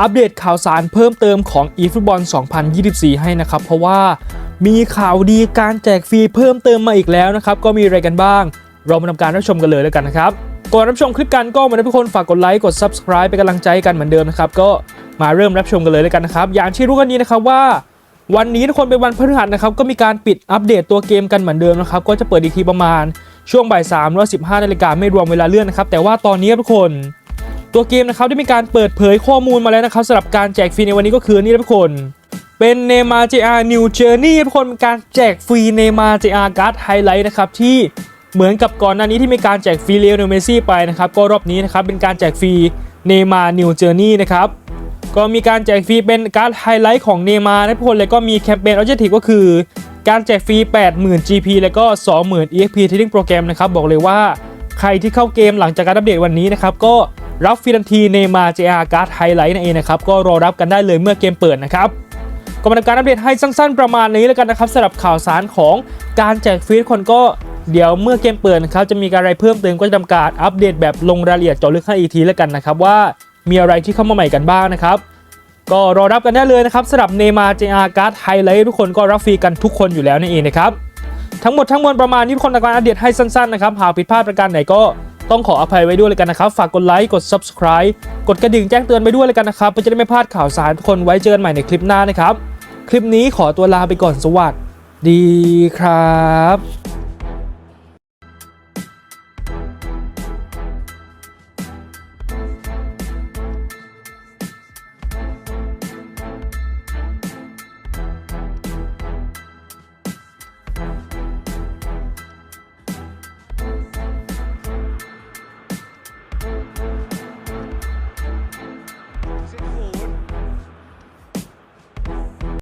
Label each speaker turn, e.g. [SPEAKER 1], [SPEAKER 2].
[SPEAKER 1] อัปเดตข่าวสารเพิ่มเติมของ eFootball 2024 ให้นะครับ เพราะว่ามีข่าวดีการแจกฟรีเพิ่มเติมมาอีกแล้วนะครับ ก็มีอะไรกันบ้าง เรามาทำการรับชมกันเลยแล้วกันนะครับ ก่อนรับชมคลิปกันก็มาทุกคนฝากกดไลค์กด Subscribe เป็นกำลังใจกันเหมือนเดิมนะครับ ก็มาเริ่มรับชมกันเลยแล้วกันนะครับ อย่างที่รู้กันนี้นะครับว่า วันนี้ทุกคนเป็นวันพฤหัสนะครับก็มีการปิดอัปเดตตัวเกมกันเหมือนเดิมนะครับก็จะเปิดอีกทีประมาณช่วงบ่าย3ามหรือว่า15นาฬิกาไม่รวมเวลาเลื่อนนะครับแต่ว่าตอนนี้ทุกคน ตัวเกมนะครับได้มีการเปิดเผยข้อมูลมาแล้วนะครับสำหรับการแจกฟรีในวันนี้ก็คือนี่ทุกคนเป็นเนมา JR New Journey ทุกคนเป็นการแจกฟรีเนมา JR Card Highlight นะครับที่เหมือนกับก่อนหน้านี้ที่มีการแจกฟรีเลโอเนลเมซี่ไปนะครับก็รอบนี้นะครับเป็นการแจกฟรีเนมา New Journey นะครับก็มีการแจกฟรีเป็นการ์ดไฮไลท์ของเนมาทุกคนเลยก็มีแคมเปญออบเจกตีฟก็คือ การแจกฟรี 80,000 GP แล้วก็ 20,000 EXP Trading Program นะครับบอกเลยว่าใครที่เข้าเกมหลังจากการอัปเดตวันนี้นะครับก็ รับฟรีทันทีเนมา JR การ์ดไฮไลท์นั่นเองนะครับ ก็รอรับกันได้เลยเมื่อเกมเปิดนะครับก็มาทำการอัปเดตให้สั้นๆประมาณนี้แล้วกันนะครับสำหรับข่าวสารของการแจกฟรีทุกคนก็เดี๋ยวเมื่อเกมเปิดนะครับจะมีอะไรเพิ่มเติมก็จะทำการอัปเดตแบบลงรายละเอียดเจาะลึกให้อีกทีแล้วกันนะครับว่ามีอะไรที่เข้ามาใหม่กันบ้างนะครับก็รอรับกันได้เลยนะครับสำหรับเนมาเจอาการ์ดไฮไลท์ทุกคนก็รับฟรีกันทุกคนอยู่แล้วนั่นเองนะครับทั้งหมดทั้งมวลประมาณนี้ทุกคนทำการอัปเดตให้สั้นๆนะครับหากผิดพลาดประการไหนก็ ต้องขออภัยไว้ด้วยเลยกันนะครับ ฝากกดไลค์กด subscribe กดกระดิ่งแจ้งเตือนไปด้วยเลยกันนะครับเพื่อจะได้ไม่พลาดข่าวสารทุกคนไว้เจอกันใหม่ในคลิปหน้านะครับ คลิปนี้ขอตัวลาไปก่อนสวัสดีครับ